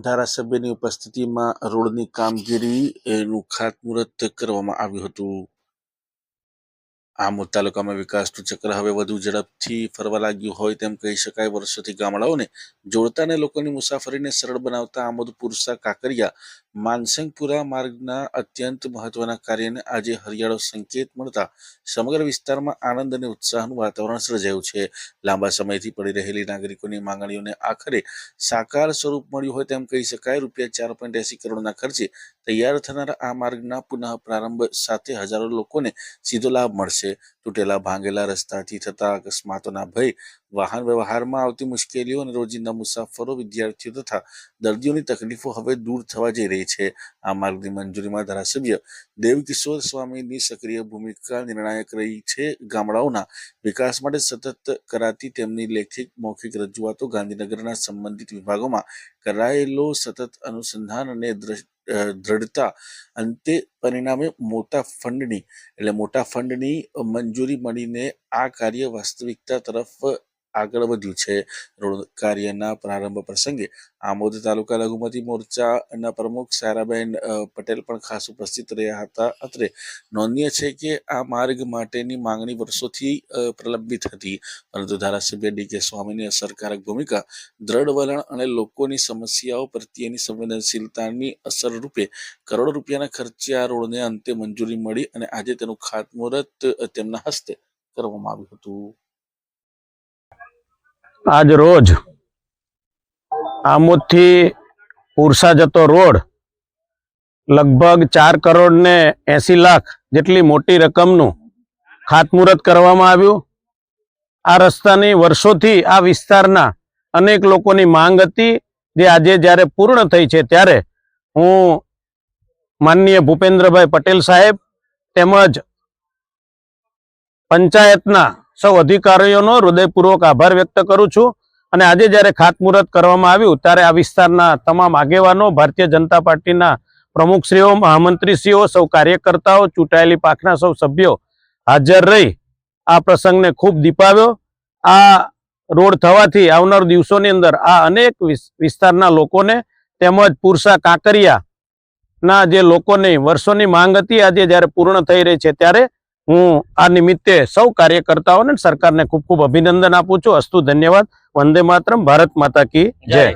ધારાસભ્યની ઉપસ્થિતિમાં રોડની કામગીરી એનું ખાતમુહૂર્ત કરવામાં આવ્યું હતું. આમોદ તાલુકામાં વિકાસનું ચક્ર હવે વધુ ઝડપથી ફરવા લાગ્યું હોય તેમ કહી શકાય. વર્ષોથી ગામડાઓને જોડતા અને લોકોની મુસાફરીને સરળ બનાવતા આમોદ, પુરસા, કાંકરિયા, માનસંગપુરા માર્ગના અત્યંત મહત્વના કાર્યને આજે હરિયાળો સંકેત મળતા સમગ્ર વિસ્તારમાં આનંદ અને ઉત્સાહનું વાતાવરણ સર્જાયું છે. લાંબા સમયથી પડી રહેલી નાગરિકોની માંગણીઓને આખરે સાકાર સ્વરૂપ મળ્યું હોય તેમ કહી શકાય. રૂપિયા ચાર પોઈન્ટ એસી કરોડના ખર્ચે તૈયાર થનારા આ માર્ગના પુનઃ પ્રારંભ સાથે હજારો લોકોને સીધો લાભ મળશે. તૂટેલા ભાંગેલા રસ્તાથી થતા અકસ્માતોના ભય વાહન વ્યવહારમાં આવતી મુશ્કેલીઓ અને રોજિંદા મુસાફરો, વિદ્યાર્થીઓ તથા દર્દીઓની તકલીફો હવે દૂર થવા જઈ રહી છે. આ માર્ગની મંજૂરીમાં ધારાસભ્ય દેવકિશોર સ્વામીની સક્રિય ભૂમિકા નિર્ણાયક રહી છે. ગામડાઓના વિકાસ માટે સતત કરાતી તેમની લેખિત મૌખિક રજૂઆતો ગાંધીનગરના સંબંધિત વિભાગોમાં કરાયેલો સતત અનુસંધાન અને દ્રઢતા અંતે પરિણામે મોટા ફંડની એટલે મોટા ફંડની મંજૂરી મળીને આ કાર્ય વાસ્તવિકતા તરફ આગળ વધ્યું છે. રોડ કાર્યના પ્રારંભ પ્રસંગે આમોદ તાલુકા લઘુમતી મોરચાના પ્રમુખ સારાબેન પટેલ પણ ખાસ ઉપસ્થિત રહ્યા હતા. અત્રે નોંધનીય છે કે આ માર્ગ માટેની માંગણી વર્ષોથી પ્રલંબિત હતી. પરંતુ ધારાસભ્ય ડી કે સ્વામીની અસરકારક ભૂમિકા દ્રઢ વલણ અને લોકોની સમસ્યાઓ પ્રત્યેની સંવેદનશીલતાની અસર રૂપે કરોડો રૂપિયાના ખર્ચે આ રોડને અંતે મંજૂરી મળી અને આજે તેનું ખાતમુહૂર્ત તેમના હસ્તે કરવામાં આવ્યું હતું. આજ રોજ આમોદથી પુરસા જતો રોડ લગભગ ચાર કરોડ ને એસી લાખ જેટલી મોટી રકમનું ખાતમુહૂર્ત કરવામાં આવ્યું. આ રસ્તાની વર્ષોથી આ વિસ્તારના અનેક લોકોની માંગ હતી. જે આજે જ્યારે પૂર્ણ થઈ છે ત્યારે હું માનનીય ભૂપેન્દ્રભાઈ પટેલ સાહેબ તેમજ પંચાયતના સૌ અધિકારીઓનો હૃદયપૂર્વક આભાર વ્યક્ત કરું છું. અને આજે જ્યારે ખાતમુહૂર્ત કરવામાં આવ્યું, ત્યારે આ વિસ્તારના તમામ આગેવાનો, ભારતીય જનતા પાર્ટીના પ્રમુખશ્રીઓ મહામંત્રીશ્રીઓ, સૌ કાર્યકર્તાઓ, ચૂંટાયેલી પાંખના સૌ સભ્યો હાજર રહી આ પ્રસંગને ખૂબ દીપાવ્યો. આ રોડ થવાથી આવનાર દિવસોની અંદર આ અનેક વિસ- વિસ્તારના લોકોને તેમજ પુરસા કાંકરિયાના જે લોકોની, વર્ષોની માંગ હતી, આજે જ્યારે પૂર્ણ થઈ રહી છે, ત્યારે હું આ નિમિત્તે સૌ કાર્યકર્તાઓને સરકારને ખૂબ ખૂબ અભિનંદન આપું છું. અસ્તુ ધન્યવાદ. વંદે માતરમ. ભારત માતા કી જય.